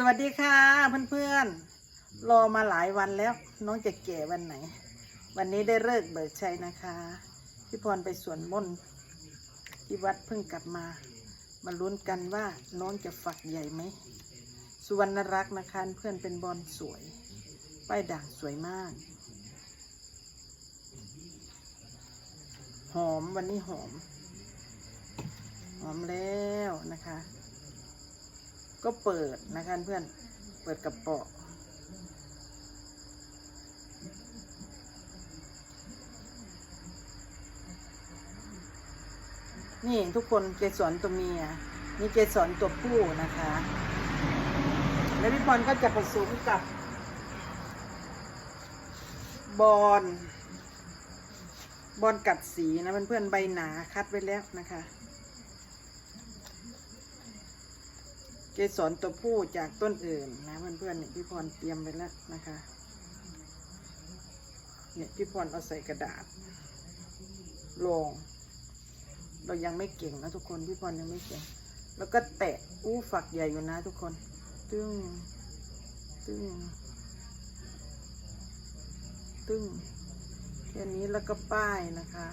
สวัสดีค่ะเพื่อนๆรอมาหลายวันแล้ว น้องจะแก่วันไหน วันนี้ได้เลิกเบิกชัยนะคะพี่พรไปสวนมนที่วัดเพิ่งกลับมา มาลุ้นกันว่าน้องจะฝักใหญ่ไหมสุวรรณรักษ์นะคะเพื่อนเป็นบอลสวยป้ายด่างสวยมาก หอมวันนี้หอม หอมแล้วนะคะ ก็เปิดนะคะเพื่อนเปิดกระเป๋อนี่ทุกคนเกสรตัวเมียนี่เกสรตัวผู้นะคะ แล้วพี่พรก็จะผสมกับบอลบอลกัดสีนะเพื่อนๆใบหนาคัดไว้แล้วนะคะ กสรตัวผู้จากต้นอื่นนะเพื่อนๆเนี่ยพี่พรเตรียมไปแล้วนะคะ เนี่ยพี่พรเอาใส่กระดาษลง เรายังไม่เก่งนะทุกคนพี่พรยังไม่เก่ง แล้วก็แตะอู้ฝักใหญ่อยู่นะทุกคน ตึ้ง ตึ้ง ตึ้งแค่นี้แล้วก็ป้ายนะคะ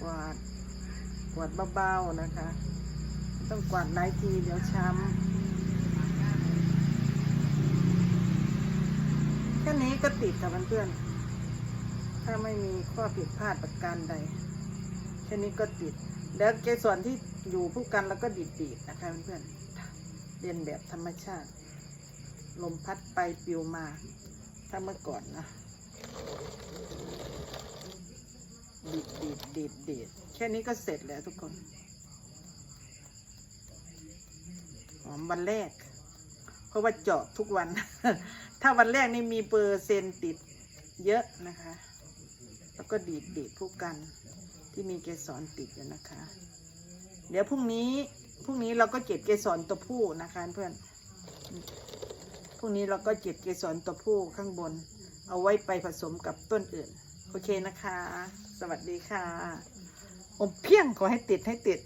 กวาด กวาดเบาๆนะคะ กวาดหลายทีเดี๋ยวช้ำแค่นี้ก็ติดค่ะเพื่อนๆถ้าไม่มีข้อผิดพลาดประการใดแค่นี้ก็ติด แล้วเกสรที่อยู่ผู้กันแล้วก็ดีดๆนะคะเพื่อนๆเรียนแบบธรรมชาติ ลมพัดไปปลิวมาถ้าเมื่อก่อนนะดีดดีดดีดดีดแค่นี้ก็เสร็จแล้วทุกคน ห อมวันแรก เพราะว่าเจาะทุกวัน ถ้าวันแรกนี่มีเปอร์เซ็นต์ติดเยอะนะคะ แล้วก็ดีดดีดผู้กันที่มีเกสรติดอยู่นะคะ เดี๋ยวพรุ่งนี้พรุ่งนี้เราก็เก็บเกสรตัวผู้นะคะเพื่อนพรุ่งนี้เราก็เก็บเกสรตัวผู้ข้างบน เอาไว้ไปผสมกับต้นอื่น โอเคนะคะ สวัสดีค่ะอมเพียงขอให้ติดให้ติด